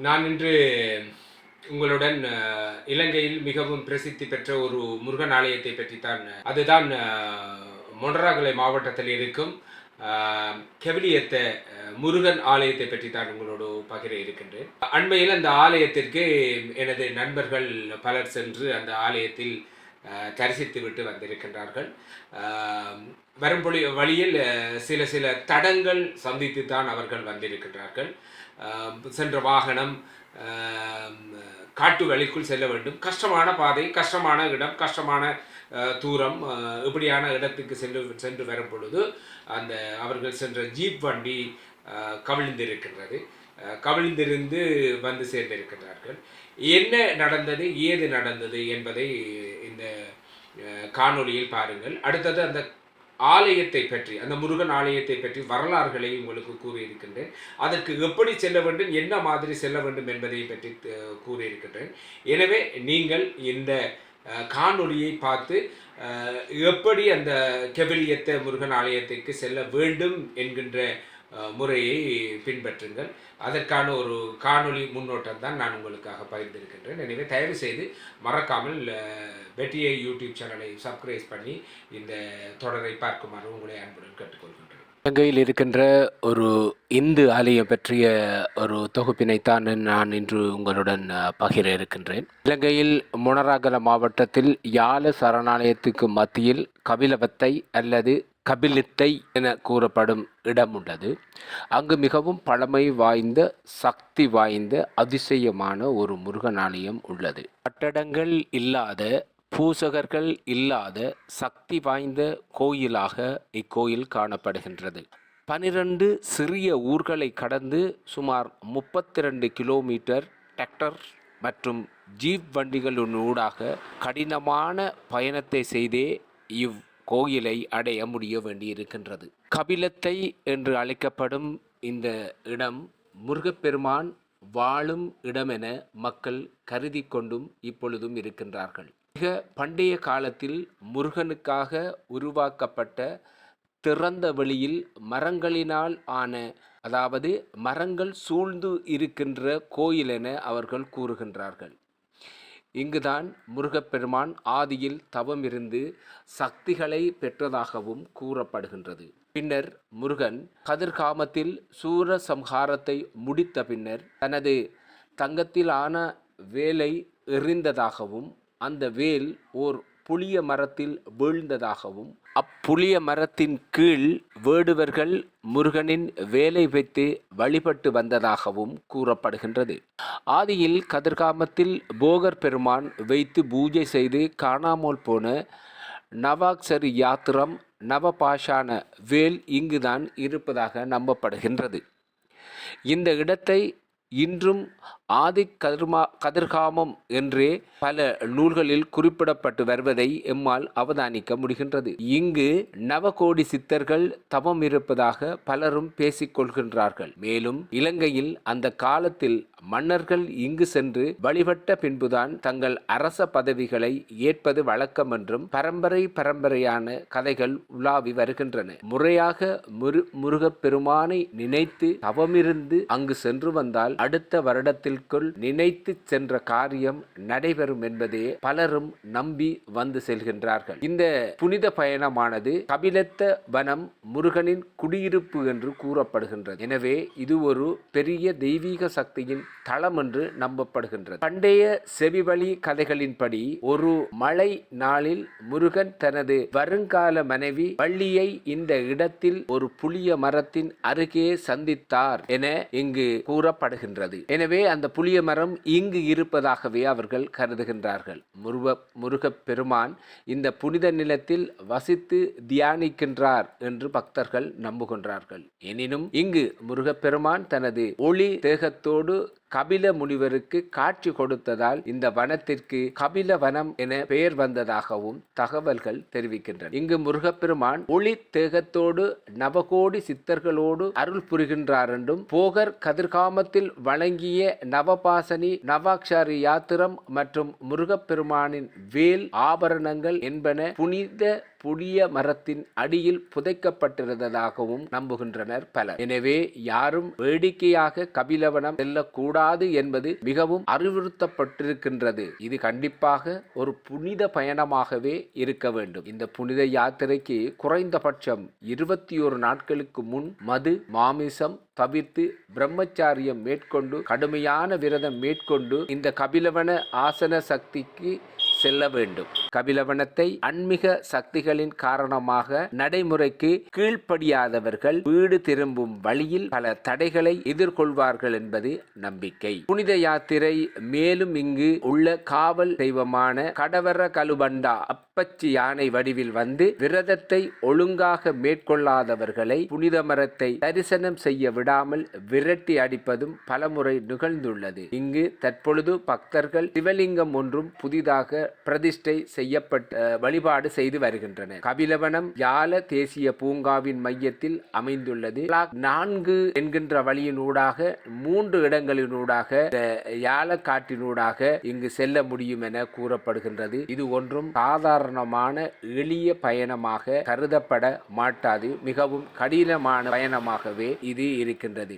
நான் இன்று உங்களுடன் இலங்கையில் மிகவும் பிரசித்தி பெற்ற ஒரு முருகன் ஆலயத்தை பற்றித்தான் அதுதான் அஹ், மாவட்டத்தில் இருக்கும் கெவிலியத்த முருகன் ஆலயத்தை பற்றி தான் உங்களோடு பகிர இருக்கின்றேன். அண்மையில் அந்த ஆலயத்திற்கு எனது நண்பர்கள் பலர் சென்று அந்த ஆலயத்தில் தரிசித்து விட்டு வந்திருக்கின்றார்கள். வரும் வழியில் சில சில தடங்கள் சந்தித்து தான் அவர்கள் வந்திருக்கிறார்கள் சென்ற வாகனம் காட்டு வழிக்குள் செல்ல வேண்டும். கஷ்டமான பாதை கஷ்டமான இடம் கஷ்டமான தூரம் இப்படியான இடத்துக்கு சென்று சென்று வரும் பொழுது அந்த அவர்கள் சென்ற ஜீப் வண்டி கவிழ்ந்திருக்கின்றது. கவிழ்ந்திருந்து வந்து சேர்ந்திருக்கிறார்கள் என்ன நடந்தது ஏது நடந்தது என்பதை இந்த காணொளியில் பாருங்கள். அடுத்தது அந்த ஆலயத்தை பற்றி அந்த முருகன் ஆலயத்தை பற்றி வரலாறுகளை உங்களுக்கு கூறியிருக்கின்றேன். அதற்கு எப்படி செல்ல வேண்டும் என்ன மாதிரி செல்ல வேண்டும் என்பதை பற்றி கூறியிருக்கின்றேன். எனவே நீங்கள் இந்த காணொலியை காணொளியை பார்த்து எப்படி அந்த கெவிலியத்த முருகன் ஆலயத்திற்கு செல்ல வேண்டும் என்கின்ற முறையை பின்பற்றுங்கள். அதற்கான ஒரு காணொளி முன்னோட்டம் தான் நான் உங்களுக்காக பகிர்ந்திருக்கின்றேன். எனவே தயவு செய்து மறக்காமல் வெட்டியை வெற்றியை யூடியூப் சேனலை சப்ஸ்கிரைப் பண்ணி இந்த தொடரை பார்க்குமாறு உங்களை அன்புடன் கேட்டுக்கொள்கின்றேன். இலங்கையில் இருக்கின்ற ஒரு இந்து ஆலயம் பற்றிய ஒரு தொகுப்பினைத்தான் நான் இன்று உங்களுடன் பகிர இருக்கின்றேன். இலங்கையில் முனராகல மாவட்டத்தில் யாழ சரணாலயத்துக்கு மத்தியில் கபிலவத்தை அல்லது கபிலித்தை என கூறப்படும் இடம் உள்ளது. அங்கு மிகவும் பழமை வாய்ந்த சக்தி வாய்ந்த அதிசயமான ஒரு முருகன் ஆலயம் உள்ளது. கட்டடங்கள் இல்லாத பூசகர்கள் இல்லாத சக்தி வாய்ந்த கோயிலாக இக்கோயில் காணப்படுகின்றது. பனிரெண்டு சிறிய ஊர்களை கடந்து சுமார் முப்பத்தி ரெண்டு கிலோமீட்டர் டிராக்டர் மற்றும் ஜீப் வண்டிகளினூடாக கடினமான பயணத்தை செய்தே இவ் கோயிலை அடைய முடிய வேண்டியிருக்கின்றது. கபிலத்தை என்று அழைக்கப்படும் இந்த இடம் முருகப்பெருமான் வாழும் இடமென மக்கள் கருதி கொண்டும் இப்பொழுதும் இருக்கின்றார்கள். மிக பண்டைய காலத்தில் முருகனுக்காக உருவாக்கப்பட்ட திறந்த வெளியில் மரங்களினால் ஆன அதாவது மரங்கள் சூழ்ந்து இருக்கின்ற கோயில் என அவர்கள் கூறுகின்றார்கள். இங்குதான் முருகப்பெருமான் ஆதியில் தவம் இருந்து சக்திகளை பெற்றதாகவும் கூறப்படுகின்றது. பின்னர் முருகன் கதிர்காமத்தில் சூர சம்ஹாரத்தை முடித்த பின்னர் தனது தங்கத்திலான வேலை எறிந்ததாகவும் அந்த வேல் ஓர் புளிய மரத்தில் வீழ்ந்ததாகவும் அப்புளிய மரத்தின் கீழ் வேடுவர்கள் முருகனின் வேலை வைத்து வழிபட்டு வந்ததாகவும் கூறப்படுகின்றது. ஆதியில் கதிர்காமத்தில் போகர் பெருமான் வைத்து பூஜை செய்து காணாமல் போன நவாக்சரி யாத்திரம் நவபாஷான வேல் இங்குதான் இருப்பதாக நம்பப்படுகின்றது. இந்த இடத்தை இன்றும் ஆதி கதிர்மா கதிர்காமம் என்றே பல நூல்களில் குறிப்பிடப்பட்டு வருவதை எம்மால் அவதானிக்க முடிகின்றது. இங்கு நவகோடி சித்தர்கள் தவம் இருப்பதாக பலரும் பேசிக்கொள்கின்றார்கள் மேலும் இலங்கையில் அந்த காலத்தில் மன்னர்கள் இங்கு சென்று வழிபட்ட பின்புதான் தங்கள் அரச பதவிகளை ஏற்பது வழக்கம் என்றும் பரம்பரை பரம்பரையான கதைகள் உலாவி வருகின்றன. முறையாக முரு முருகப்பெருமானை நினைத்து தவமிருந்து அங்கு சென்று வந்தால் அடுத்த வருடத்தில் வருடத்திற்குள் நினைத்து சென்ற காரியம் நடைபெறும் என்பதே பலரும் நம்பி வந்து செல்கின்றார்கள். இந்த புனித பயணமானது கபிலத்த வனம் முருகனின் குடியிருப்பு என்று கூறப்படுகின்றது. எனவே இது ஒரு பெரிய தெய்வீக சக்தியின் தளம் என்று நம்பப்படுகின்றது. பண்டைய செவிவழி கதைகளின்படி ஒரு மழை நாளில் முருகன் தனது வருங்கால மனைவி வள்ளியை இந்த இடத்தில் ஒரு புளிய மரத்தின் அருகே சந்தித்தார் என இங்கு கூறப்படுகின்றது. எனவே அந்த புளிய மரம் இங்கு இருப்பதாகவே அவர்கள் கருதுகின்றார்கள். முருக முருகப் பெருமான் இந்த புனித நிலத்தில் வசித்து தியானிக்கின்றார் என்று பக்தர்கள் நம்புகின்றார்கள். எனினும் இங்கு முருகப்பெருமான் தனது ஒளி தேகத்தோடு கபில முனிவருக்கு காட்சி கொடுத்ததால் இந்த வனத்திற்கு கபில வனம் என பெயர் வந்ததாகவும் தகவல்கள் தெரிவிக்கின்றன. இங்கு முருகப்பெருமான் ஒளி தேகத்தோடு நவகோடி சித்தர்களோடு அருள் புரிகின்றார் என்றும் போகர் கதிர்காமத்தில் வழங்கிய நவபாசனி நவாக்ஷாரி யாத்திரம் மற்றும் முருகப்பெருமானின் வேல் ஆபரணங்கள் என்பன புனித புளிய மரத்தின் அடியில் புதைக்கப்பட்டிருந்ததாகவும் நம்புகின்றனர் பலர். எனவே யாரும் வேடிக்கையாக கபிலவனம் செல்லக்கூடாது என்பது மிகவும் அறிவுறுத்தப்பட்டிருக்கின்றது. இது கண்டிப்பாக ஒரு புனித பயணமாகவே இருக்க வேண்டும். இந்த புனித யாத்திரைக்கு குறைந்தபட்சம் இருபத்தி ஒரு நாட்களுக்கு முன் மது மாமிசம் தவிர்த்து பிரம்மச்சாரியம் மேற்கொண்டு கடுமையான விரதம் மேற்கொண்டு இந்த கபிலவன ஆசன சக்திக்கு செல்ல வேண்டும். கபிலவனத்தை ஆன்மீக சக்திகளின் காரணமாக நடைமுறைக்கு கீழ்ப்படியாதவர்கள் வீடு திரும்பும் வழியில் பல தடைகளை எதிர்கொள்வார்கள் என்பது நம்பிக்கை. புனித யாத்திரை மேலும் இங்கு உள்ள காவல் தெய்வமான கடவர கலுபண்டா அப்பச்சி யானை வடிவில் வந்து விரதத்தை ஒழுங்காக மேற்கொள்ளாதவர்களை புனித மரத்தை தரிசனம் செய்ய விடாமல் விரட்டி அடிப்பதும் பலமுறை நிகழ்ந்துள்ளது. இங்கு தற்பொழுது பக்தர்கள் சிவலிங்கம் ஒன்றும் புதிதாக பிரதிஷ்டை செய்யப்பட்ட வழிபாடு செய்து வருகின்றன. கபிலவனம் யால தேசிய பூங்காவின் மையத்தில் அமைந்துள்ளது. நான்கு என்கின்ற வழியினூடாக மூன்று இடங்களினூடாக யால காட்டினூடாக இங்கு செல்ல முடியும் என கூறப்படுகின்றது. இது ஒன்றும் சாதாரணமான எளிய பயணமாக கருதப்பட மாட்டாது. மிகவும் கடினமான பயணமாகவே இது இருக்கின்றது.